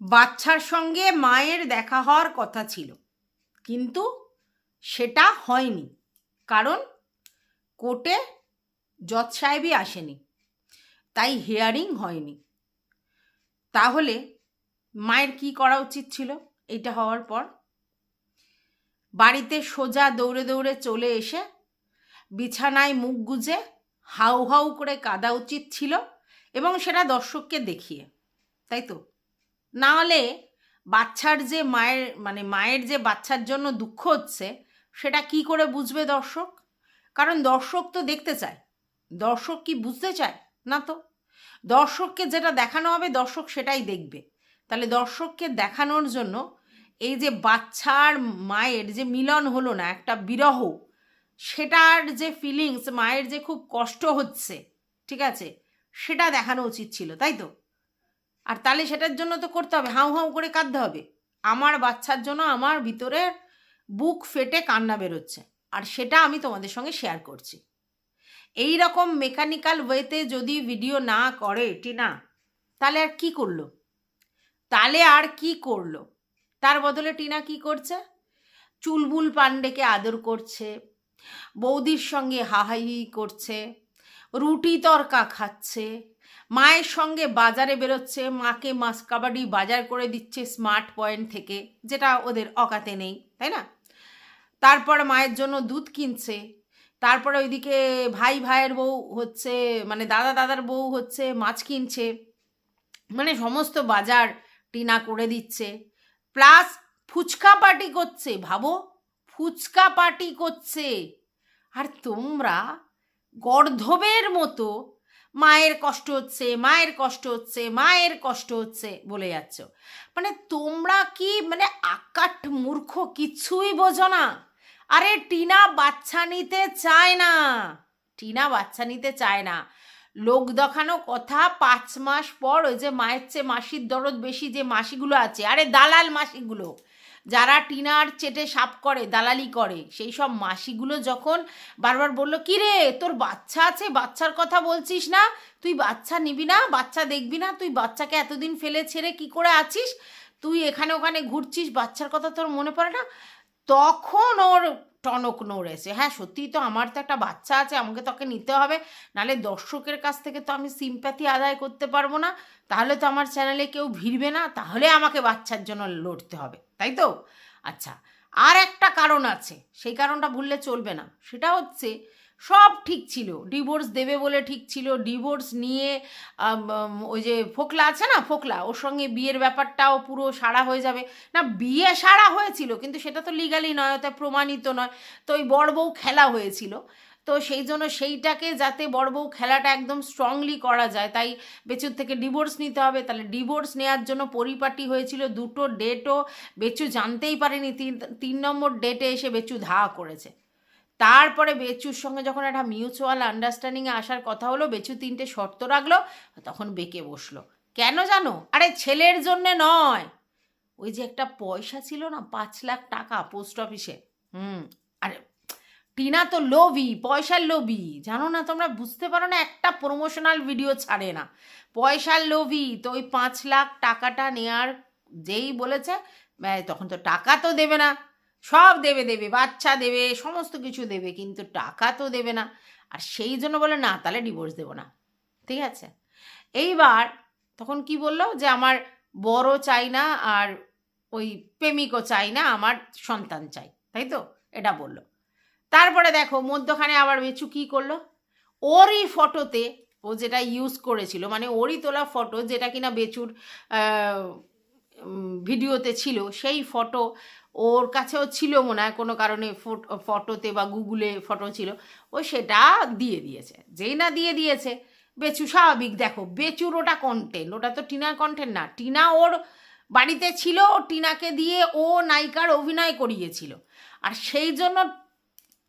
বাচ্চার সঙ্গে মায়ের দেখা হওয়ার কথা ছিল। কিন্তু সেটা হয়নি। কারণ কোর্টে জজ সাহেবই আসেনি। তাই হিয়ারিং হয়নি। তাহলে মায়ের কি করা উচিত ছিল? এইটা হওয়ার পর বাড়িতে সোজা দৌড়ে দৌড়ে চলে এসে বিছানায় মুখ গুজে হাউ হাউ করে কাঁদা উচিত ছিল এবং সেটা দর্শককে দেখিয়ে। তাই তো? না হলে বাচ্চার যে মায়ের মানে মায়ের যে বাচ্চার জন্য দুঃখ হচ্ছে, সেটা কি করে বুঝবে দর্শক? কারণ দর্শক তো দেখতে চায়। দর্শক কি বুঝতে চায়? না তো। দর্শককে যেটা দেখানো হবে, দর্শক সেটাই দেখবে। তাহলে দর্শককে দেখানোর জন্য এই যে বাচ্চার মায়ের যে মিলন হলো না, একটা বিরহ, সেটার যে ফিলিংস মায়ের যে খুব কষ্ট হচ্ছে, ঠিক আছে, সেটা দেখানো উচিত ছিল, তাই তো? আর তাহলে সেটার জন্য তো করতে হবে, হাউ হাউ করে কাঁদতে হবে। আমার বাচ্চার জন্য আমার ভিতরে বুক ফেটে কান্না বেরোচ্ছে, আর সেটা আমি তোমাদের সঙ্গে শেয়ার করছি। এই রকম মেকানিক্যাল ওয়েতে যদি ভিডিও না করে টিনা, তাহলে আর কি করল? তাহলে আর কি করল? তার বদলে টিনা কি করছে? চুলবুল পাণ্ডেকে আদর করছে, বৌদির সঙ্গে হাহাহি করছে, রুটি তরকা খাচ্ছে মায়ের সঙ্গে বাজারে বেরোচ্ছে, মাকে মাস কাবাডি বাজার করে দিচ্ছে স্মার্ট পয়েন্ট থেকে, যেটা ওদের অকাতে নেই, তাই না? তারপর মায়ের জন্য দুধ কিনছে, তারপরে ওইদিকে ভাই ভাইয়ের বউ হচ্ছে মানে দাদা দাদার বউ হচ্ছে মাছ কিনছে মানে সমস্ত বাজার টিনা করে দিচ্ছে, প্লাস ফুচকা পার্টি করছে, ভাবো, ফুচকা পার্টি করছে, আর তোমরা গর্ধবের মতো মায়ের কষ্ট হচ্ছে, মায়ের কষ্ট হচ্ছে, মায়ের কষ্ট হচ্ছে বলে যাচ্ছ। মানে তোমরা কি মানে আকাট মূর্খ কিছুই বোঝো না। আরে টিনা বাচ্চা নিতে চায় না। টিনা বাচ্চা নিতে চায় না। লোক দেখানো কথা পাঁচ মাস পর ওই যে মায়ের চেয়ে মাসির দরদ বেশি যে মাসিগুলো আছে। আরে দালাল মাসিগুলো। যারা টিনার চেটে সাপ করে, দালালি করে, সেই সব মাসিগুলো যখন বারবার বলল কি রে তোর বাচ্চা আছে? বাচ্চার কথা বলছিস না? তুই বাচ্চা নিবি না? বাচ্চা দেখবি না? তুই বাচ্চাকে এতদিন ফেলে ছেড়ে কি করে আছিস? তুই এখানে ওখানে ঘুরছিস? বাচ্চার কথা তোর মনে পড়ে না? তখন ওর টনক নড়েছে হ্যাঁ সত্যিই তো আমার তো একটা বাচ্চা আছে, আমাকে তোকে নিতে হবে। নালে দর্শকের কাছ থেকে তো আমি সিম্প্যাথি আদায় করতে পারব না। তাহলে তো আমার চ্যানেলে কেউ ভিড়বে না, তাহলে আমাকে বাচ্চার জন্য লড়তে হবে, তাই তো? আচ্ছা আর একটা কারণ আছে, সেই কারণটা ভুললে চলবে না। সেটা হচ্ছে সব ঠিক ছিল। ডিভোর্স দেবে বলে ঠিক ছিল। ডিভোর্স নিয়ে ওই যে ফোকলা আছে না, ফোকলা, ওর সঙ্গে বিয়ের ব্যাপারটাও পুরো সারা হয়ে যাবে। না, বিয়ে সারা হয়েছিল, কিন্তু সেটা তো লিগালি নয়, ওটা প্রমাণিত নয়। তো ওই বড় বউ খেলা হয়েছিল। তো সেই জন্য সেইটাকে যাতে বড় বউ খেলাটা একদম স্ট্রংলি করা যায়, তাই বেচুর থেকে ডিভোর্স নিতে হবে। তাহলে ডিভোর্স নেওয়ার জন্য পরিপাটি হয়েছিল দুটো ডেটও বেচু জানতেই পারেনি, তিন তিন নম্বর ডেটে এসে বেচু ধা করেছে। তারপরে বেচুর সঙ্গে যখন একটা মিউচুয়াল আন্ডারস্ট্যান্ডিংয়ে আসার কথা হলো বেচু তিনটে শর্ত রাখল, তখন বেঁকে বসল। কেন জানো? আরে ছেলের জন্যে নয়। ওই যে একটা পয়সা ছিল না, পাঁচ লাখ টাকা পোস্ট অফিসে হুম, আরে টিনা তো লোভি, পয়সার লোভি। জানো না, তোমরা বুঝতে পারো না, একটা প্রমোশনাল ভিডিও ছাড়ে না। পয়সার লোভি, তো ওই পাঁচ লাখ টাকাটা নেয়ার যেই বলেছে তখন তো টাকা তো দেবে না। সব দেবে দেবে, বাচ্চা দেবে, সমস্ত কিছু দেবে, কিন্তু টাকা তো দেবে না। আর সেই জন্য বলে, না, তাহলে ডিভোর্স দেবো না। ঠিক আছে? এইবার তখন কি বলল? যে, আমার বড় চাই না, আর ওই প্রেমিকও চাই না, আমার সন্তান চাই। তাই তো? এটা বলল। তারপরে দেখো, মধ্যখানে আবার বেচু কী করল? ওরই ফটোতে ও যেটা ইউজ করেছিল মানে ওরই তোলা ফটো যেটা কিনা বেচুর ভিডিওতে ছিল, সেই ফটো ওর কাছেও ছিল মনে হয়, কোনো কারণে ফটো, ফটোতে বা গুগলে ফটো ছিল। ও সেটা দিয়ে দিয়েছে। যেই না দিয়ে দিয়েছে, বেচু স্বাভাবিক। দেখো, বেচুর ওটা কন্টেন্ট ওটা তো টিনার কন্টেন্ট না। টিনা ওর বাড়িতে ছিল, টিনাকে দিয়ে ও নায়িকার অভিনয় করিয়েছিল। আর সেই জন্য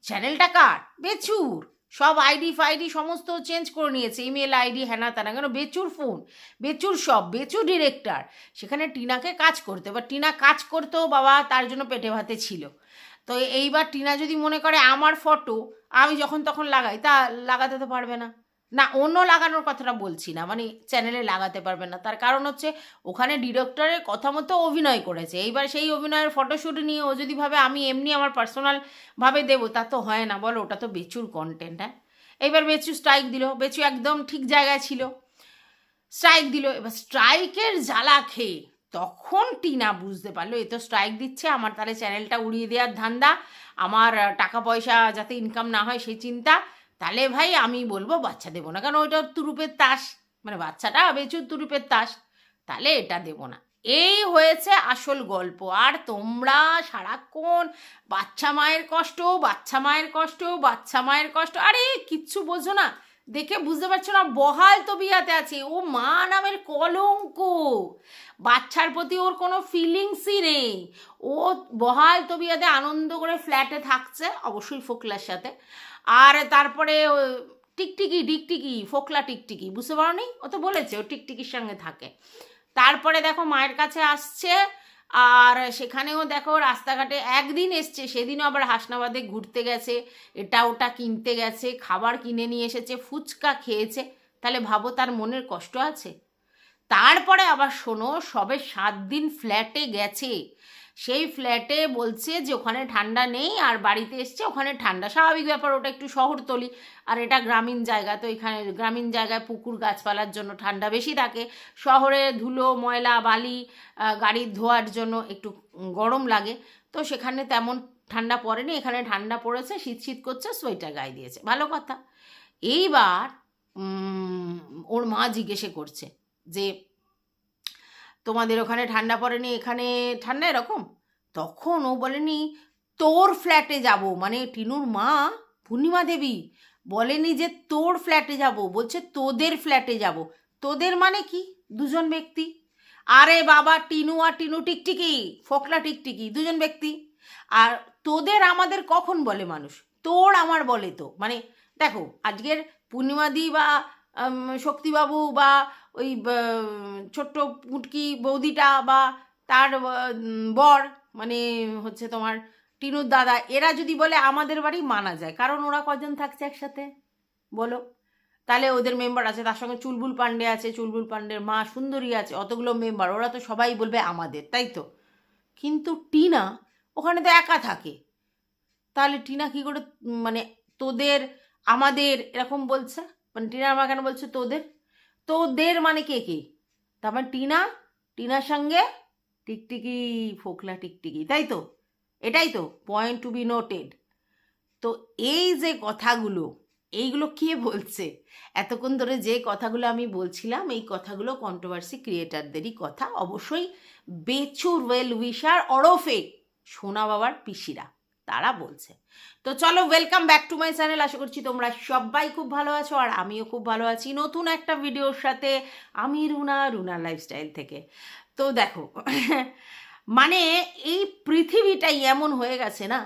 চ্যানেলটা কার? বেচুর। সব আইডি ফাইডি সমস্ত চেঞ্জ করে নিয়েছে। ইমেল আইডি হ্যানা তানা, কেন? বেচুর ফোন, বেচুর সব বেচুর ডিরেক্টর। সেখানে টিনাকে কাজ করতে, এবার টিনা কাজ করতেও বাবা তার জন্য পেটে ভাতে ছিল। তো এইবার টিনা যদি মনে করে আমার ফটো আমি যখন তখন লাগাই, তা লাগাতে তো পারবে না। না, অন্য লাগানোর কথাটা বলছি না মানে চ্যানেলে লাগাতে পারবে না। তার কারণ হচ্ছে, ওখানে ডিরেক্টরের কথা মতো অভিনয় করেছে। এইবার সেই অভিনয়ের ফটোশ্যুট নিয়ে ও যদি ভাবে, আমি এমনি আমার পার্সোনাল ভাবে দেবো, তা তো হয় না। বলো, ওটা তো বেচুর কন্টেন্ট হ্যাঁ? এইবার বেচু স্ট্রাইক দিল। বেচু একদম ঠিক জায়গায় ছিল। স্ট্রাইক দিল। এবার স্ট্রাইকের জ্বালা খেয়ে তখন টিনা বুঝতে পারল, এ তো স্ট্রাইক দিচ্ছে, আমার তাহলে চ্যানেলটা উড়িয়ে দেওয়ার ধান্দা। আমার টাকা পয়সা যাতে ইনকাম না হয় সেই চিন্তা। তাহলে ভাই আমি বলব বাচ্চা দেবো না। কারণ ওইটা তুরুপের তাস। মানে বাচ্চাটা বেচুর তুরুপের তাস। তাহলে এটা দেবো না। এই হয়েছে আসল গল্প। আর তোমরা সারাক্ষণ বাচ্চা মায়ের কষ্ট, বাচ্চা মায়ের কষ্ট, বাচ্চা মায়ের কষ্ট। আরে, কিচ্ছু বোঝো না। দেখে বুঝতে পারছ না, বহাল তবিয়াতে আছে। ও মা নামের কলঙ্ক। বাচ্চার প্রতি ওর কোনো ফিলিংসই নেই। ও বহাল তবিয়াতে আনন্দ করে ফ্ল্যাটে থাকছে, অবশ্যই ফোকলার সাথে। আর তারপরে টিকটিকি টিকটিকি ফোকলা টিকটিকি, বুঝতে পারো নি ও তো বলেছে, ও টিকটিকির সঙ্গে থাকে। তারপরে দেখো মায়ের কাছে আসছে, আর সেখানেও দেখো রাস্তাঘাটে একদিন এসছে, সেদিনও আবার হাসনাবাদে ঘুরতে গেছে, এটা ওটা কিনতে গেছে, খাবার কিনে নিয়ে এসেছে, ফুচকা খেয়েছে। তাহলে ভাবো তার মনের কষ্ট আছে। তারপরে আবার শোনো, সবে সাত দিন ফ্ল্যাটে গেছে। সেই ফ্ল্যাটে বলছে যে ওখানে ঠান্ডা নেই আর বাড়িতে এসছে, ওখানে ঠান্ডা। স্বাভাবিক ব্যাপার, ওটা একটু শহরতলি। আর এটা গ্রামীণ জায়গা, তো এখানে গ্রামীণ জায়গায় পুকুর গাছপালার জন্য ঠান্ডা বেশি থাকে। শহরে ধুলো, ময়লা, বালি গাড়ির ধোয়ার জন্য একটু গরম লাগে। তো সেখানে তেমন ঠান্ডা পড়েনি, এখানে ঠান্ডা পড়েছে, শীত শীত করছে, সোয়েটার গায়ে দিয়েছে। ভালো কথা। এইবার ওর মা জিজ্ঞেসে করছে যে তোমাদের ওখানে ঠান্ডা পড়েনি, এখানে ঠান্ডা এরকম? তখন ও বলেনি, তোর ফ্ল্যাটে যাব। মানে টিনুর মা পূর্ণিমা দেবী বলেনি যে, তোর ফ্ল্যাটে যাব। বলছে, তোদের ফ্ল্যাটে যাব। তোদের মানে কি? দুজন ব্যক্তি? আরে বাবা, টিনু আর টিনু টিকটিকি, ফোকলা টিকটিকি, দুজন ব্যক্তি। আর তোদের আমাদের কখন বলে মানুষ? তোর আমার বলে তো। মানে দেখো, আজকের পূর্ণিমাদি বা শক্তিবাবু বা ওই ছোট্ট পুটকি বৌদিটা বা তার বর মানে হচ্ছে তোমার টিনুর দাদা, এরা যদি বলে আমাদের বাড়ি মানা যায়। কারণ ওরা কজন থাকছে একসাথে? বলো। তাহলে ওদের মেম্বার আছে, তার সঙ্গে চুলবুল পান্ডে আছে, চুলবুল পান্ডের মা সুন্দরী আছে, অতগুলো মেম্বার ওরা তো সবাই বলবে আমাদের, তাই তো? কিন্তু টিনা, ওখানে তো একা থাকে। তাহলে টিনা কি করে মানে তোদের, আমাদের, এরকম বলছে? মানে টিনা আমার কেন বলছে তোদের? তোদের মানে কে কে? তার মানে টিনা, টিনার সঙ্গে টিকটিকি, ফোকলা টিকটিকি, তাই তো? এটাই তো পয়েন্ট টু বি নোটেড তো এই যে কথাগুলো, এইগুলো কে বলছে? এতক্ষণ ধরে যে কথাগুলো আমি বলছিলাম, এই কথাগুলো কন্ট্রোভার্সি ক্রিয়েটারদেরই কথা। অবশ্যই বেচুর ওয়েল উইশার ওরফে সোনা বাবার পিসিরা। তারা বলছে। তো চলো welcome back to my channel আশা করছি তোমরা সবাই খুব ভালো আছো আর আমিও খুব ভালো আছি নতুন একটা ভিডিওর সাথে আমি রুনা রুনা লাইফস্টাইল থেকে। তো দেখো মানে এই পৃথিবীটাই এমন হয়ে গেছে না,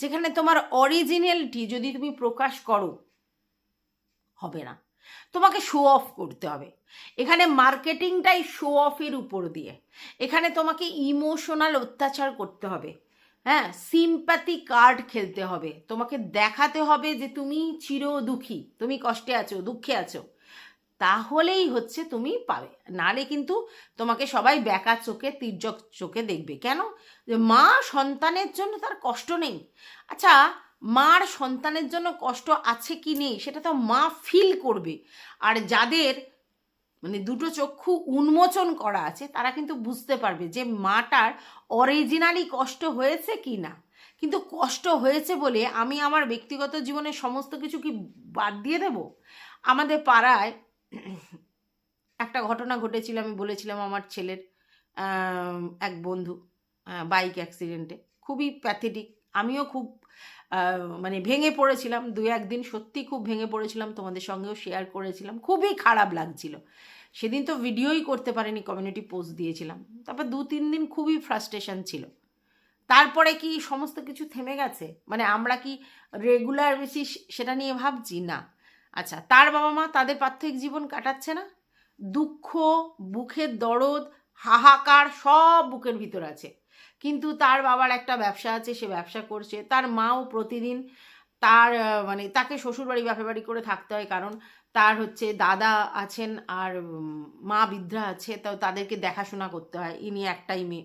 যেখানে তোমার অরিজিনালিটি যদি তুমি প্রকাশ করো, হবে না। তোমাকে শো অফ করতে হবে। এখানে মার্কেটিংটাই শো অফের উপর দিয়ে। এখানে তোমাকে ইমোশনাল অত্যাচার করতে হবে। হ্যাঁ সিম্প্যাথি কার্ড খেলতে হবে। তোমাকে দেখাতে হবে যে তুমি চির দুঃখী, তুমি কষ্টে আছো, দুঃখে আছো। তাহলেই হচ্ছে তুমি পাবে। নালে কিন্তু তোমাকে সবাই বেকার চোখে, তির্যক চোখে দেখবে। কেন? যে মা সন্তানের জন্য তার কষ্ট নেই। আচ্ছা মার সন্তানের জন্য কষ্ট আছে কি নেই? সেটা তো মা ফিল করবে। আর যাদের মানে দুটো চক্ষু উন্মোচন করা আছে, তারা কিন্তু বুঝতে পারবে যে মাটার অরিজিনালি কষ্ট হয়েছে কি না কিন্তু কষ্ট হয়েছে বলে আমি আমার ব্যক্তিগত জীবনে সমস্ত কিছু কি বাদ দিয়ে দেব? আমাদের পাড়ায় একটা ঘটনা ঘটেছিল, আমি বলেছিলাম আমার ছেলের এক বন্ধু বাইক অ্যাক্সিডেন্টে খুবই প্যাথেটিক আমিও খুব মানে ভেঙে পড়েছিলাম, দু একদিন সত্যি খুব ভেঙে পড়েছিলাম, তোমাদের সঙ্গেও শেয়ার করেছিলাম, খুবই খারাপ লাগছিল। সেদিন তো ভিডিওই করতে পারিনি কমিউনিটি পোস্ট দিয়েছিলাম। তারপর দু তিন দিন খুবই ফ্রাস্ট্রেশন ছিল। তারপরে কি সমস্ত কিছু থেমে গেছে? মানে আমরা কি রেগুলার বেশি সেটা নিয়ে ভাবছি? না। আচ্ছা তার বাবা মা তাদের পার্থিক জীবন কাটাচ্ছে না? দুঃখ, বুকের দরদ, হাহাকার সব বুকের ভিতর আছে। কিন্তু তার বাবার একটা ব্যবসা আছে, সে ব্যবসা করছে। তার মাও প্রতিদিন তার মানে তাকে শ্বশুরবাড়ি বাপের বাড়ি করে থাকতে হয় কারণ তার হচ্ছে দাদা আছেন আর মা বৃদ্ধা আছে, তো তাদেরকে দেখাশোনা করতে হয়। ইনি একটাই মেয়ে।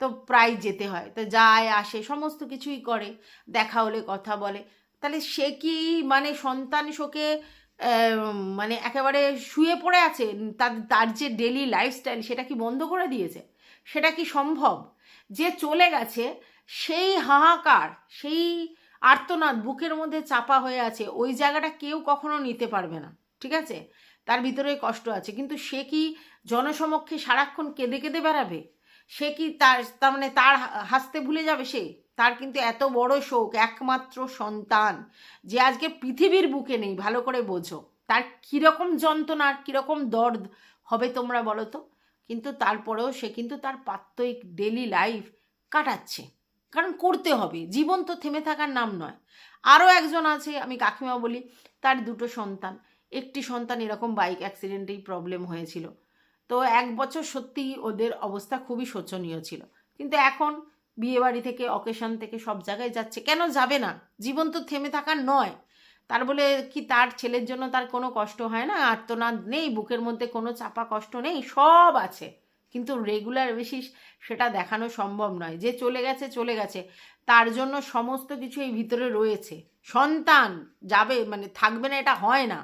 তো প্রায় যেতে হয়। তো যায়, আসে, সমস্ত কিছুই করে। দেখা হলে, কথা বলে। তাহলে সে কি মানে সন্তান শোকে মানে একেবারে শুয়ে পড়ে আছে? তার তার যে ডেলি লাইফস্টাইল সেটা কি বন্ধ করে দিয়েছে? সেটা কি সম্ভব? যে চলে গেছে, সেই হাহাকার, সেই আর্তনাদ বুকের মধ্যে চাপা হয়ে আছে, ওই জায়গাটা কেউ কখনো নিতে পারবে না, ঠিক আছে? তার ভিতরে কষ্ট আছে। কিন্তু সে কি জনসমক্ষে সারাক্ষণ কেঁদে কেঁদে বেড়াবে? সে কি তার তার মানে তার হাসতে ভুলে যাবে সে? তার কিন্তু এত বড় শোক, একমাত্র সন্তান, যে আজকে পৃথিবীর বুকে নেই, ভালো করে বোঝো। তার কীরকম যন্ত্রণা, কীরকম দর্দ হবে তোমরা বলো তো? কিন্তু তারপরেও সে কিন্তু তার প্রাত্যহিক ডেলি লাইফ কাটাচ্ছে। কারণ করতে হবে, জীবন তো থেমে থাকার নাম নয়। আরও একজন আছে, আমি কাকিমা বলি, তার দুটো সন্তান। একটি সন্তান এরকম বাইক অ্যাক্সিডেন্টেই প্রবলেম হয়েছিল। তো এক বছর সত্যিই ওদের অবস্থা খুবই শোচনীয় ছিল। কিন্তু এখন বিয়েবাড়ি থেকে অকেশন থেকে সব জায়গায় যাচ্ছে। কেন যাবে না? জীবন তো থেমে থাকার নয়। তার বলে কি তার ছেলের জন্য তার কোনো কষ্ট হয় না? আর্তনাদ নেই, বুকের মধ্যে কোনো চাপা কষ্ট নেই, সব আছে। কিন্তু রেগুলার বেসিস সেটা দেখানো সম্ভব নয়। যে চলে গেছে চলে গেছে। তার জন্য সমস্ত কিছু এই ভিতরে রয়েছে। সন্তান যাবে মানে থাকবে না, এটা হয় না।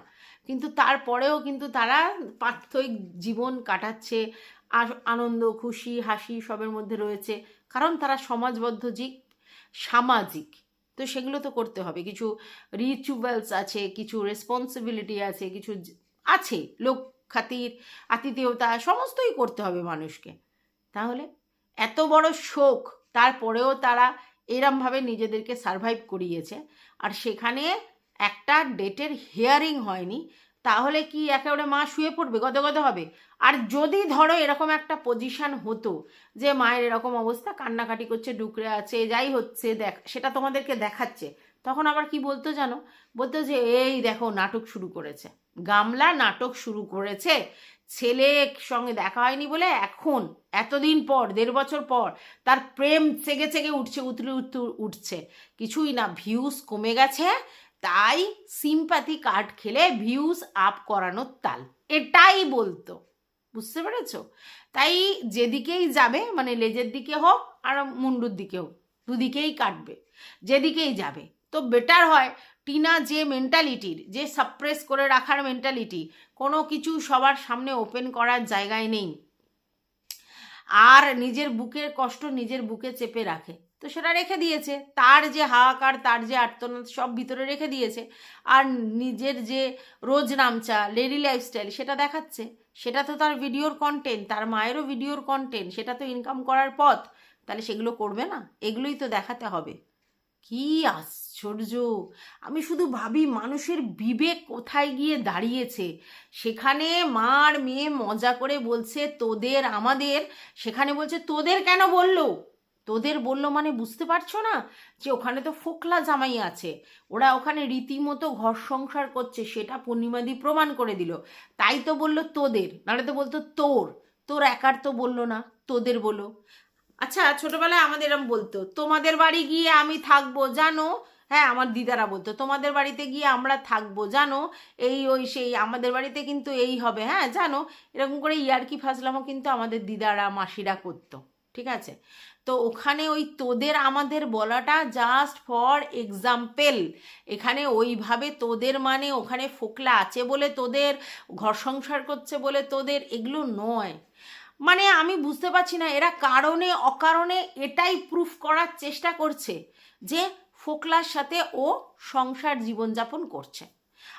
কিন্তু তারপরেও কিন্তু তারা পার্থিক জীবন কাটাচ্ছে আনন্দ, খুশি, হাসি সবের মধ্যে রয়েছে। কারণ তারা সমাজবদ্ধ জীব, সামাজিক। তো সেগুলো তো করতে হবে। কিছু রিচুয়ালস আছে, কিছু রেসপন্সিবিলিটি আছে, কিছু আছে। লোক খাতির, আতিথেয়তা সমস্তই করতে হবে মানুষকে। তাহলে এত বড় শোক, তারপরেও তারা এরমভাবে নিজেদেরকে সারভাইভ করিয়েছে। আর সেখানে একটা ডেটের হিয়ারিং হয়নি। তাহলে কি একেবারে মা শুয়ে পড়বে? গদে গদে হবে। আর যদি ধরো এরকম একটা পজিশন হতো যে মায়ের এরকম অবস্থা, কান্নাকাটি করছে, ডুকরে আছে, যাই হচ্ছে, দেখ, সেটা তোমাদেরকে দেখাচ্ছে, তখন আবার কি বলতো জানো? বলতো যে, এই দেখো, নাটক শুরু করেছে। গামলা নাটক শুরু করেছে। ছেলের সঙ্গে দেখা হয়নি বলে এখন, এতদিন পর, দেড় বছর পর, তার প্রেম চেগে চেগে উঠছে, উতলে উঠতে উঠছে। কিছুই না ভিউজ কমে গেছে। তাই সিম্প্যাথি কার্ড খেলে ভিউজ আপ করানোর তাল। এটাই বলতো। বুঝতে পেরেছ? তাই যেদিকেই যাবে মানে লেজের দিকে হোক আর মুন্ডুর দিকে হোক, দুদিকেই কাটবে। যেদিকেই যাবে। তো বেটার হয় টিনা যে মেন্টালিটির যে সাপ্রেস করে রাখার মেন্টালিটি কোনো কিছু সবার সামনে ওপেন করার জায়গায় নেই। আর নিজের বুকের কষ্ট নিজের বুকে চেপে রাখে। তো সেটা রেখে দিয়েছে। তার যে হাহাকার, তার যে আর্তনাদ সব ভিতরে রেখে দিয়েছে। আর নিজের যে রোজ নামচা, লেডি লাইফস্টাইল, সেটা দেখাচ্ছে। সেটা তো তার ভিডিওর কন্টেন্ট তার মায়েরও ভিডিওর কন্টেন্ট সেটা তো ইনকাম করার পথ। তাহলে সেগুলো করবে না? এগুলোই তো দেখাতে হবে। কি আশ্চর্য! আমি শুধু ভাবি মানুষের বিবেক কোথায় গিয়ে দাঁড়িয়েছে? সেখানে মার মেয়ে মজা করে বলছে, তোদের, আমাদের। সেখানে বলছে, তোদের কেন বলল? তোদের বলল মানে বুঝতে পারছ না? যে ওখানে তো ফোকলা জামাই আছে। ওরা ওখানে রীতিমতো ঘর সংসার করছে, সেটা পূর্ণিমাদি প্রমাণ করে দিল। তাই তো বলল তোদের, নাহলে তো বলতো তোর। তোর একার তো বলল না, তোদের বলো। আচ্ছা ছোটবেলায় আমাদের এরম বলতো, তোমাদের বাড়ি গিয়ে আমি থাকব, জানো? হ্যাঁ আমার দিদারা বলতো, তোমাদের বাড়িতে গিয়ে আমরা থাকব, জানো? এই, ওই, সেই, আমাদের বাড়িতে কিন্তু এই হবে। হ্যাঁ জানো? এরকম করে ইয়ার্কি ফাজলামও কিন্তু আমাদের দিদারা, মাসিরা করতো। ঠিক আছে? তো ওখানে ওই তোদের আমাদের বলাটা জাস্ট ফর এক্সাম্পেল এখানে ওইভাবে তোদের মানে ওখানে ফোকলা আছে বলে তোদের, ঘর সংসার করছে বলে তোদের, এগুলো নয়। মানে আমি বুঝতে পারছি না, এরা কারণে, অকারণে এটাই প্রুফ করার চেষ্টা করছে যে ফোকলার সাথে ও সংসার জীবনযাপন করছে।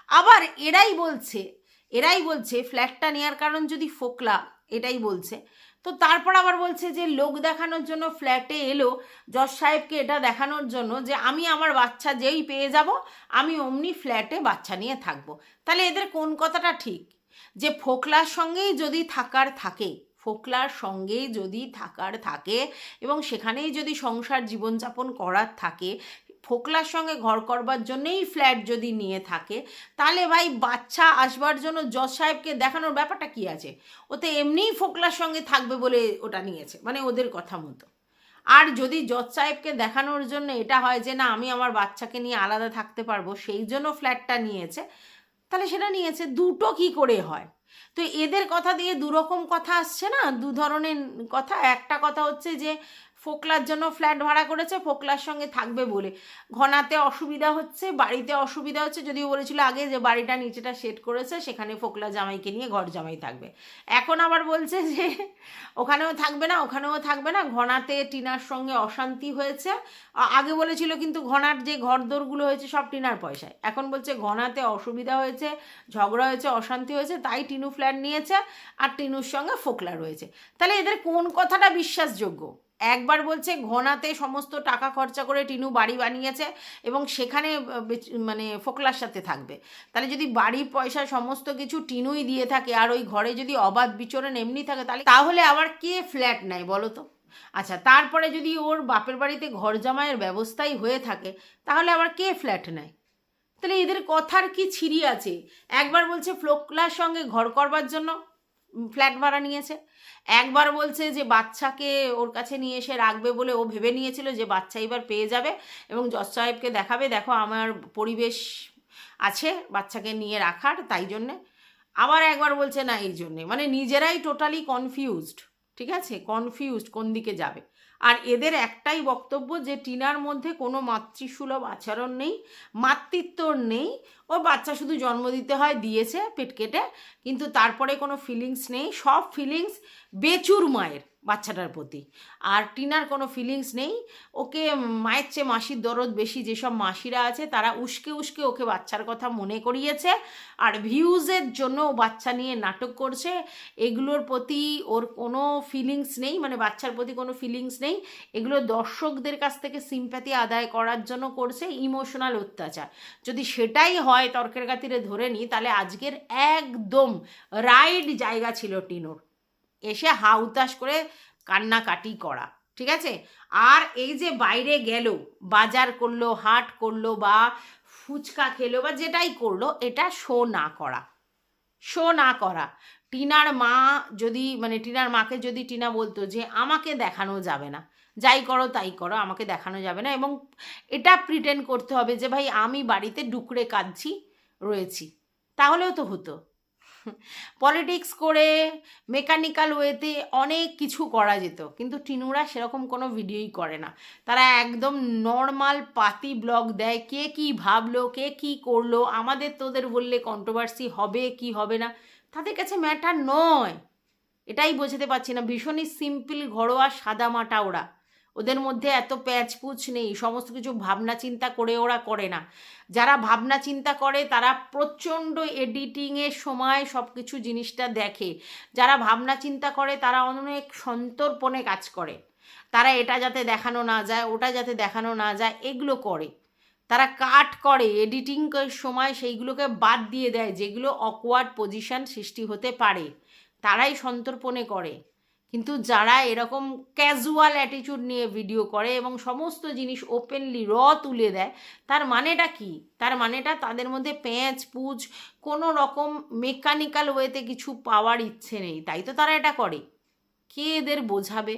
আবার এরাই বলছে এরাই বলছে ফ্ল্যাটটা নেওয়ার কারণ যদি ফোকলা এটাই বলছে তো তারপর আবার বলছে যে, লোক দেখানোর জন্য ফ্ল্যাটে এলো জজ সাহেবকে এটা দেখানোর জন্য যে, আমি আমার বাচ্চা যেই পেয়ে যাব, আমি অমনি ফ্ল্যাটে বাচ্চা নিয়ে থাকব। তাহলে এদের কোন কথাটা ঠিক? যে, ফোকলার সঙ্গেই যদি থাকার থাকে, ফোকলার সঙ্গেই যদি থাকার থাকে এবং সেখানেই যদি সংসার জীবনযাপন করার থাকে ফোকলার সঙ্গে ঘর করবার জন্যেই ফ্ল্যাট যদি নিয়ে থাকে, তাহলে ভাই বাচ্চা আসবার জন্য জজ সাহেবকে দেখানোর ব্যাপারটা কি আছে? ওতে এমনিই ফোকলার সঙ্গে থাকবে বলে ওটা নিয়েছে মানে ওদের কথা মতো। আর যদি জজ সাহেবকে দেখানোর জন্য এটা হয় যে না, আমি আমার বাচ্চাকে নিয়ে আলাদা থাকতে পারব, সেই জন্য ফ্ল্যাটটা নিয়েছে, তাহলে সেটা নিয়েছে, দুটো কি করে হয়? তো এদের কথা দিয়ে দুরকম কথা আসছে না? দু ধরনের কথা, একটা কথা হচ্ছে যে ফোকলার জন্য ফ্ল্যাট ভাড়া করেছে, ফোকলার সঙ্গে থাকবে বলে। ঘনাতে অসুবিধা হচ্ছে, বাড়িতে অসুবিধা হচ্ছে, যদিও বলেছিল আগে যে বাড়িটা নিচেটা সেট করেছে, সেখানে ফোকলা জামাইকে নিয়ে ঘর জামাই থাকবে। এখন আবার বলছে যে ওখানেও থাকবে না, ওখানেও থাকবে না। ঘনাতে, টিনার সঙ্গে অশান্তি হয়েছে। আগে বলেছিল কিন্তু ঘনার যে ঘরদোরগুলো হয়েছে সব টিনার পয়সায়। এখন বলছে ঘনাতে অসুবিধা হয়েছে, ঝগড়া হয়েছে, অশান্তি হয়েছে, তাই টিনু ফ্ল্যাট নিয়েছে আর টিনুর সঙ্গে ফোকলা রয়েছে। তাহলে এদের কোন কথাটা বিশ্বাসযোগ্য? একবার বলছে ঘনাতে সমস্ত টাকা খরচা করে টিনু বাড়ি বানিয়েছে এবং সেখানে মানে ফোকলার সাথে থাকবে। তাহলে যদি বাড়ির পয়সা সমস্ত কিছু টিনুই দিয়ে থাকে আর ওই ঘরে যদি অবাধ বিচরণ এমনি থাকে, তাহলে তাহলে আবার কে ফ্ল্যাট নেয় বলো তো? আচ্ছা তারপরে যদি ওর বাপের বাড়িতে ঘর জামাইয়ের ব্যবস্থাই হয়ে থাকে, তাহলে আবার কে ফ্ল্যাট নেয়? তাহলে এদের কথার কি ছিরি আছে? একবার বলছে ফ্লোকলার সঙ্গে ঘর করবার জন্য ফ্ল্যাট ভাড়া নিয়েছে। একবার বলছে যে বাচ্চাকে ওর কাছে নিয়ে এসে রাখবে বলে ও ভেবে নিয়েছিল যে বাচ্চা এবার পেয়ে যাবে এবং জজ সাহেবকে দেখাবে, দেখো আমার পরিবেশ আছে বাচ্চাকে নিয়ে রাখার তাই জন্যে। আবার একবার বলছে না, এই জন্যে। মানে নিজেরাই টোটালি কনফিউজড ঠিক আছে? কনফিউজড কোন দিকে যাবে। আর এদের একটাই বক্তব্য যে টিনার মধ্যে কোনো মাতৃসুলভ আচরণ নেই মাতৃত্ব নেই। ও বাচ্চা শুধু জন্ম দিতে হয়, দিয়েছে পেট কেটে, কিন্তু তারপরে কোনো ফিলিংস নেই। সব ফিলিংস বেচুর মায়ের। বাচ্চাটার প্রতি। আর টিনার কোনো ফিলিংস নেই। ওকে মায়ের চেয়ে মাসির দরদ বেশি যেসব মাসিরা আছে, তারা উস্কে উস্কে ওকে বাচ্চার কথা মনে করিয়েছে। আর ভিউজের জন্য ও বাচ্চা নিয়ে নাটক করছে। এগুলোর প্রতি ওর কোনো ফিলিংস নেই মানে বাচ্চার প্রতি কোনো ফিলিংস নেই। এগুলো দর্শকদের কাছ থেকে সিম্প্যাথি আদায় করার জন্য করছে ইমোশনাল অত্যাচার। যদি সেটাই হয় তর্কের খাতিরে ধরে নিই তাহলে আজকের একদম রাইট জায়গা ছিল টিনোর। এসে হাউতাস করে কান্নাকাটি করা, ঠিক আছে? আর এই যে বাইরে গেল, বাজার করল, হাট করল বা ফুচকা খেলো বা যেটাই করল, এটা শো না করা, শো না করা। টিনার মা যদি মানে টিনার মাকে যদি টিনা বলতো যে, আমাকে দেখানো যাবে না, যাই করো তাই করো, আমাকে দেখানো যাবে না। এবং এটা প্রিটেন্ড করতে হবে যে, ভাই, আমি বাড়িতে ডুকরে কাঁদছি, রয়েছি। তাহলেও তো হতো। পলিটিক্স করে মেকানিক্যাল ওয়েতে অনেক কিছু করা যেত। কিন্তু টিনুরা সেরকম কোনো ভিডিওই করে না। তারা একদম নর্মাল পাতি ব্লগ দেয়, কে কি ভাবলো, কে কি করল, আমাদের তোদের বললে কন্ট্রোভার্সি হবে কি হবে না, তাদের কাছে ম্যাটার নয়। এটাই বোঝাতে পারছি না। ভীষণই সিম্পল ঘরোয়া সাদা মাটা ওরা। ওদের মধ্যে এত প্যাচপুচ নেই, সমস্ত কিছু ভাবনা চিন্তা করে ওরা করে না। যারা ভাবনা চিন্তা করে, তারা প্রচণ্ড এডিটিংয়ের সময় সব কিছু জিনিসটা দেখে। যারা ভাবনা চিন্তা করে, তারা অনেক সন্তর্পণে কাজ করে। তারা এটা যাতে দেখানো না যায়, ওটা যাতে দেখানো না যায়, এগুলো করে। তারা কাট করে এডিটিং সময় সেইগুলোকে বাদ দিয়ে দেয়, যেগুলো অকওয়ার্ড পজিশন সৃষ্টি হতে পারে। তারাই সন্তর্পণে করে। কিন্তু যারা এরকম ক্যাজুয়াল অ্যাটিচিউড নিয়ে ভিডিও করে এবং সমস্ত জিনিস ওপেনলি র তুলে দেয়, তার মানেটা কি? তার মানেটা তাদের মধ্যে প্যাঁচ পুজ কোনো রকম মেকানিক্যাল ওয়েতে কিছু পাওয়ার ইচ্ছে নেই। তাই তো তারা এটা করে। কে এদের বোঝাবে?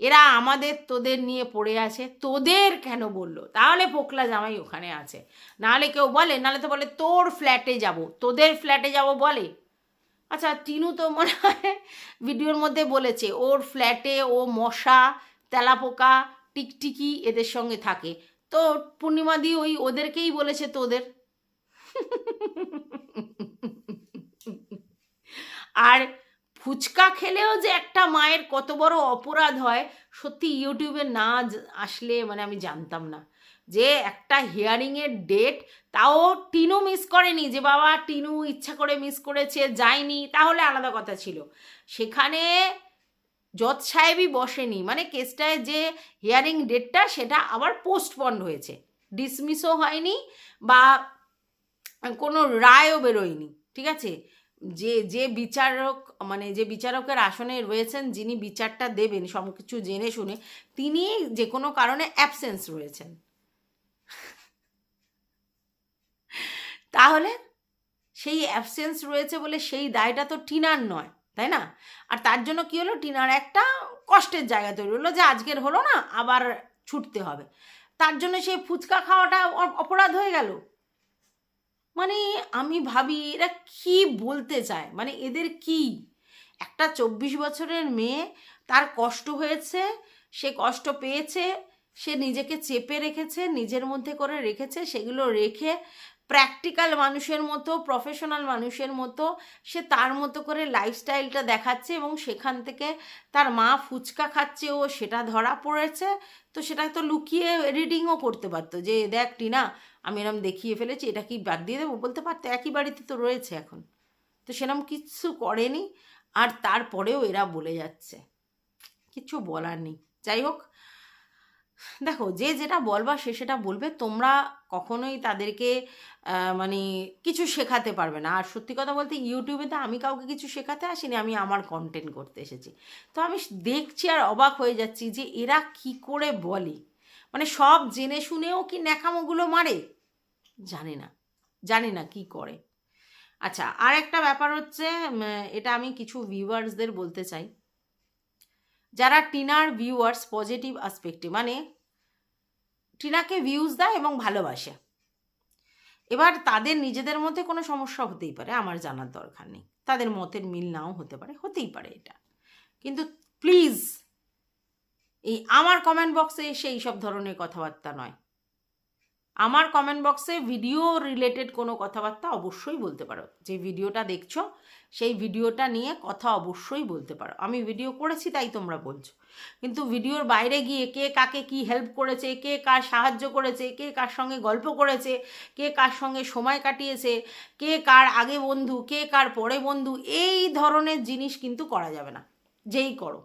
এরা আমাদের, তোদের নিয়ে পড়ে আছে। তোদের কেন বলল? তাহলে পোকলা জামাই ওখানে আছে। নাহলে কেউ বলে, নাহলে তো বলে, তোর ফ্ল্যাটে যাব। তোদের ফ্ল্যাটে যাব বলে? আচ্ছা টিনু তো মনে হয় ভিডিওর মধ্যে বলেছে, ওর ফ্ল্যাটে ও মশা, তেলাপোকা, টিকটিকি এদের সঙ্গে থাকে। তো পূর্ণিমাদি ওই ওদেরকেই বলেছে তোদের। আর ফুচকা খেলেও যে একটা মায়ের কত বড় অপরাধ হয়, সত্যি ইউটিউবে না আসলে মানে আমি জানতাম না। যে একটা হিয়ারিংয়ের ডেট তাও টিনু মিস করেনি, যে বাবা টিনু ইচ্ছা করে মিস করেছে, যায়নি, তাহলে আলাদা কথা ছিল। সেখানে জজ সাহেবই বসেনি মানে কেসটায় যে হিয়ারিং ডেটটা সেটা আবার পোস্টপন্ড হয়েছে। ডিসমিসও হয়নি বা কোনো রায়ও বেরোয়নি, ঠিক আছে? যে যে বিচারক মানে যে বিচারকের আসনে রয়েছেন, যিনি বিচারটা দেবেন সব কিছু জেনে শুনে, তিনি যে কোনো কারণে অ্যাবসেন্স রয়েছেন। তাহলে সেই অ্যাবসেন্স রয়েছে বলে সেই দায়টা তো টিনার নয়, তাই না? আর তার জন্য কি হলো? টিনার একটা কষ্টের জায়গা তৈরি হলো যে আজকের হলো না, আবার ছুটতে হবে। তার জন্য সেই ফুচকা খাওয়াটা অপরাধ হয়ে গেল। মানে আমি ভাবি এরা কি বলতে চায়? মানে এদের কি? একটা চব্বিশ বছরের মেয়ে, তার কষ্ট হয়েছে, সে কষ্ট পেয়েছে, সে নিজেকে চেপে রেখেছে, নিজের মধ্যে করে রেখেছে, সেগুলো রেখে প্র্যাকটিক্যাল মানুষের মতো প্রফেশনাল মানুষের মতো, সে তার মতো করে লাইফস্টাইলটা দেখাচ্ছে এবং সেখান থেকে তার মা ফুচকা খাচ্ছে ও সেটা ধরা পড়েছে। তো সেটা তো লুকিয়ে এডিটিংও করতে পারতো যে, দেখ টিনা, আমি এরম দেখিয়ে ফেলেছি, এটা কি বাদ দিয়ে দেবো? বলতে পারতো, একই বাড়িতে তো রয়েছে এখন। তো সেরম কিচ্ছু করেনি। আর তারপরেও এরা বলে যাচ্ছে। কিচ্ছু বলার নেই। যাই হোক দেখো, যে যেটা বলবা সে সেটা বলবে, তোমরা কখনোই তাদেরকে মানে কিছু শেখাতে পারবে না। আর সত্যি কথা বলতে ইউটিউবে তো আমি কাউকে কিছু শেখাতে আসিনি, আমি আমার কন্টেন্ট করতে এসেছি। তো আমি দেখছি আর অবাক হয়ে যাচ্ছি যে এরা কি করে বলে? মানে সব জেনে শুনেও কি ন্যাকামোগুলো মারে? জানি না জানি না কি করে। আচ্ছা আর একটা ব্যাপার হচ্ছে এটা আমি কিছু ভিউয়ার্সদের বলতে চাই। যারা টিনার ভিউয়ার্স পজিটিভ আসপেক্টে মানে টিনাকে ভিউজ দেয় এবং ভালোবাসে। এবার তাদের নিজেদের মধ্যে কোনো সমস্যা হতেই পারে, আমার জানার দরকার নেই। তাদের মতের মিল নাও হতে পারে, হতেই পারে এটা। কিন্তু প্লিজ এই আমার কমেন্ট বক্সে এসে এইসব ধরনের কথাবার্তা নয়। আমার কমেন্ট বক্সে ভিডিও রিলেটেড কোনো কথাবার্তা অবশ্যই বলতে পারো। যে ভিডিওটা দেখছ, সেই ভিডিওটা নিয়ে কথা অবশ্যই বলতে পারো। আমি ভিডিও করেছি, তাই তোমরা বলছো। কিন্তু ভিডিওর বাইরে গিয়ে কে কাকে কি হেল্প করেছে, কে কার সাহায্য করেছে, কে কার সঙ্গে গল্প করেছে, কে কার সঙ্গে সময় কাটিয়েছে, কে কার আগে বন্ধু, কে কার পরে বন্ধু, এই ধরনের জিনিস কিন্তু করা যাবে না। যেই করো।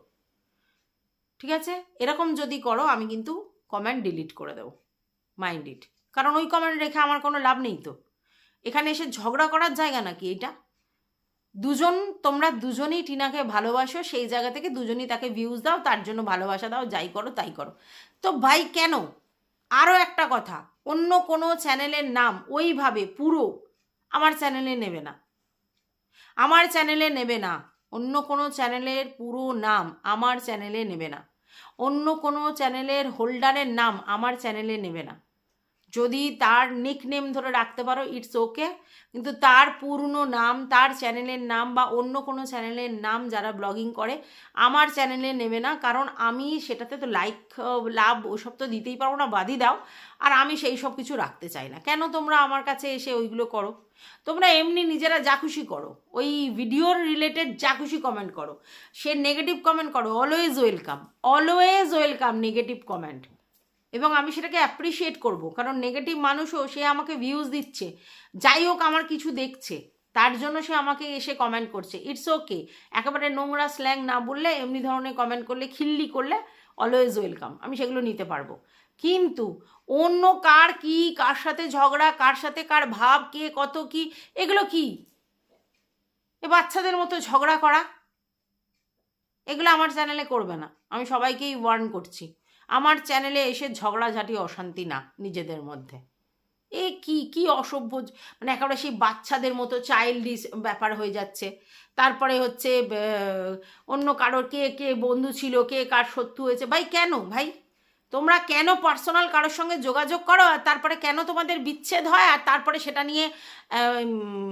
ঠিক আছে? এরকম যদি করো, আমি কিন্তু কমেন্ট ডিলিট করে দেবো। মাইন্ড ইট কারণ ওই কমেন্ট রেখে আমার কোনো লাভ নেই তো। এখানে এসে ঝগড়া করার জায়গা নাকি এটা? দুজন, তোমরা দুজনেই টিনাকে ভালোবাসো, সেই জায়গা থেকে দুজনেই তাকে ভিউজ দাও, তার জন্য ভালোবাসা দাও, যাই করো, তাই করো। তো ভাই, কেন? আরও একটা কথা, অন্য কোনো চ্যানেলের নাম ওইভাবে পুরো আমার চ্যানেলে নেবে না। আমার চ্যানেলে নেবে না। অন্য কোনো চ্যানেলের পুরো নাম আমার চ্যানেলে নেবে না। অন্য কোনো চ্যানেলের হোল্ডারের নাম আমার চ্যানেলে নেবে না। যদি তার নিক নেম ধরে রাখতে পারো ইটস ওকে কিন্তু তার পূর্ণ নাম, তার চ্যানেলের নাম বা অন্য কোনো চ্যানেলের নাম যারা ব্লগিং করে, আমার চ্যানেলে নেবে না, কারণ আমি সেটাতে তো লাইক লাভ ওসব তো দিতেই পারব না, বাদই দাও। আর আমি সেই সব কিছু রাখতে চাই না। কেন তোমরা আমার কাছে এসে ওইগুলো করো? তোমরা এমনি নিজেরা যা খুশি করো। ওই ভিডিওর রিলেটেড যা খুশি কমেন্ট করো। সে নেগেটিভ কমেন্ট করো always welcome always welcome negative comment এবং আমি সেটাকে অ্যাপ্রিসিয়েট করব। কারণ নেগেটিভ মানুষও সে আমাকে ভিউজ দিচ্ছে। যাই হোক, আমার কিছু দেখছে। তার জন্য সে আমাকে এসে কমেন্ট করছে। ইটস ওকে একেবারে নোংরা স্ল্যাং না বললে, এমনি ধরনের কমেন্ট করলে, খিল্লি করলে অলওয়েজ ওয়েলকাম আমি সেগুলো নিতে পারব। কিন্তু অন্য কার কি, কার সাথে ঝগড়া, কার সাথে কার ভাব, কে, কত কি, এগুলো কি? এ বাচ্চাদের মতো ঝগড়া করা। এগুলো আমার চ্যানেলে করবে না। আমি সবাইকেই ওয়ার্ন করছি। আমার চ্যানেলে এসে ঝগড়াঝাটি, অশান্তি না নিজেদের মধ্যে। এ কি কি অসভ্য মানে একেবারে সেই বাচ্চাদের মতো চাইল্ডিস ব্যাপার হয়ে যাচ্ছে। তারপরে হচ্ছে অন্য কারোর কে কে বন্ধু ছিল, কে কার শত্রু হয়েছে। ভাই, কেন? ভাই, তোমরা কেন পার্সোনাল কারোর সঙ্গে যোগাযোগ করো? আর তারপরে কেন তোমাদের বিচ্ছেদ হয়? আর তারপরে সেটা নিয়ে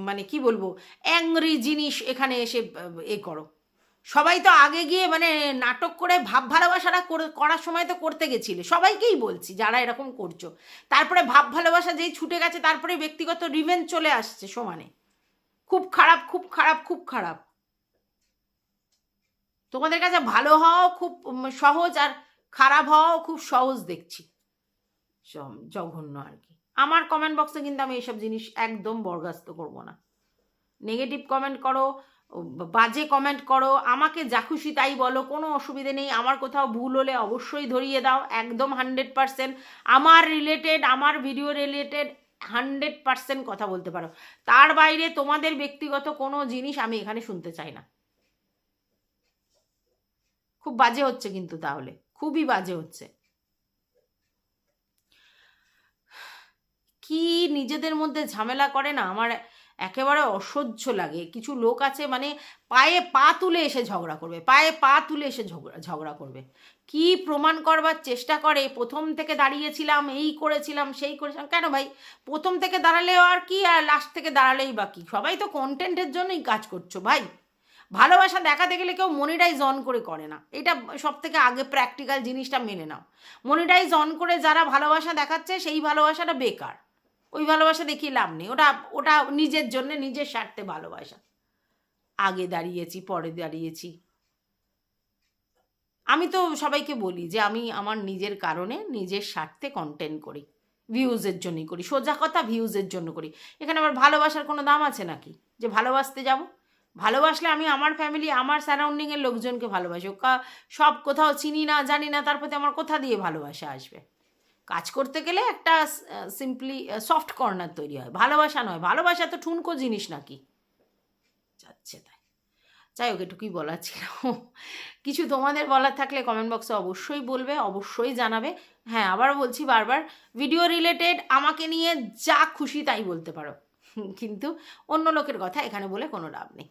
মানে কি বলব অ্যাংরি জিনিস এখানে এসে এ করো। সবাই তো আগে গিয়ে মানে নাটক করে ভাব ভালোবাসাটা করার সময় তো করতে গেছিলে। সবাইকেই বলছি যারা এরকম করছ। তারপরে ভাব ভালোবাসা যেই ছুটে গেছে তারপরে ব্যক্তিগত রিভেঞ্জ চলে আসছে সমানে। খুব খারাপ খুব খারাপ খুব খারাপ। তোমাদের কাছে ভালো হওয়াও খুব সহজ আর খারাপ হওয়াও খুব সহজ দেখছি। জঘন্য আর কি। আমার কমেন্ট বক্সে কিন্তু আমি এইসব জিনিস একদম বরখাস্ত করব না। নেগেটিভ কমেন্ট করো বাজে কমেন্ট করো, আমাকে যা খুশি তাই বলো, কোনো অসুবিধে নেই, আমার কোথাও ভুল হলে অবশ্যই ধরিয়ে দাও, একদম হান্ড্রেড পারসেন্ট আমার রিলেটেড আমার ভিডিও রিলেটেড হান্ড্রেড পারসেন্ট কথা বলতে পারো। তার বাইরে তোমাদের ব্যক্তিগত কোনো জিনিস আমি এখানে শুনতে চাই না। খুব বাজে হচ্ছে কিন্তু তাহলে, খুবই বাজে হচ্ছে। কি নিজেদের মধ্যে ঝামেলা করে না? আমার একেবারে অসহ্য লাগে। কিছু লোক আছে মানে পায়ে পা তুলে এসে ঝগড়া করবে, পায়ে পা তুলে এসে ঝগড়া ঝগড়া করবে। কি প্রমাণ করবার চেষ্টা করে? প্রথম থেকে দাঁড়িয়েছিলাম, এই করেছিলাম, সেই করেছিলাম। কেন ভাই? প্রথম থেকে দাঁড়ালেও আর কি, আর লাস্ট থেকে দাঁড়ালেই বা কি? সবাই তো কন্টেন্টের জন্যই কাজ করছ ভাই। ভালোবাসা দেখাতে গেলে কেউ মনিটাইজ অন করে করে না। এটা সব থেকে আগে প্র্যাকটিক্যাল জিনিসটা মেনে নাও। মনিটাইজ অন করে যারা ভালোবাসা দেখাচ্ছে, সেই ভালোবাসাটা বেকার। ওই ভালোবাসা দেখিয়ে লাভ নেই। ওটা ওটা নিজের জন্য নিজের স্বার্থে ভালোবাসা। আগে দাঁড়িয়েছি, পরে দাঁড়িয়েছি। আমি তো সবাইকে বলি যে আমি আমার নিজের কারণে নিজের স্বার্থে কন্টেন্ট করি ভিউজের জন্যই করি, সোজা কথা ভিউজের জন্য করি। এখানে আমার ভালোবাসার কোনো দাম আছে নাকি? যে ভালোবাসতে যাব? ভালোবাসলে আমি আমার ফ্যামিলি আমার সারাউন্ডিংয়ের লোকজনকে ভালোবাসি। সব কোথাও চিনি না, জানি না, তার প্রতি আমার কোথা দিয়ে ভালোবাসা আসবে? কাজ করতে গেলে একটা সিম্পলি সফট কর্নার তৈরি হয়। ভালোবাসা নয়। ভালোবাসা তো ঠুনকো জিনিস নাকি? যাচ্ছে তাই। যাই হোক, এটুকুই বলার ছিল। কিছু তোমাদের বলার থাকলে কমেন্ট বক্সে অবশ্যই বলবে, অবশ্যই জানাবে। হ্যাঁ আবার বলছি বারবার ভিডিও রিলেটেড আমাকে নিয়ে যা খুশি তাই বলতে পারো। কিন্তু অন্য লোকের কথা এখানে বলে কোনো লাভ নেই।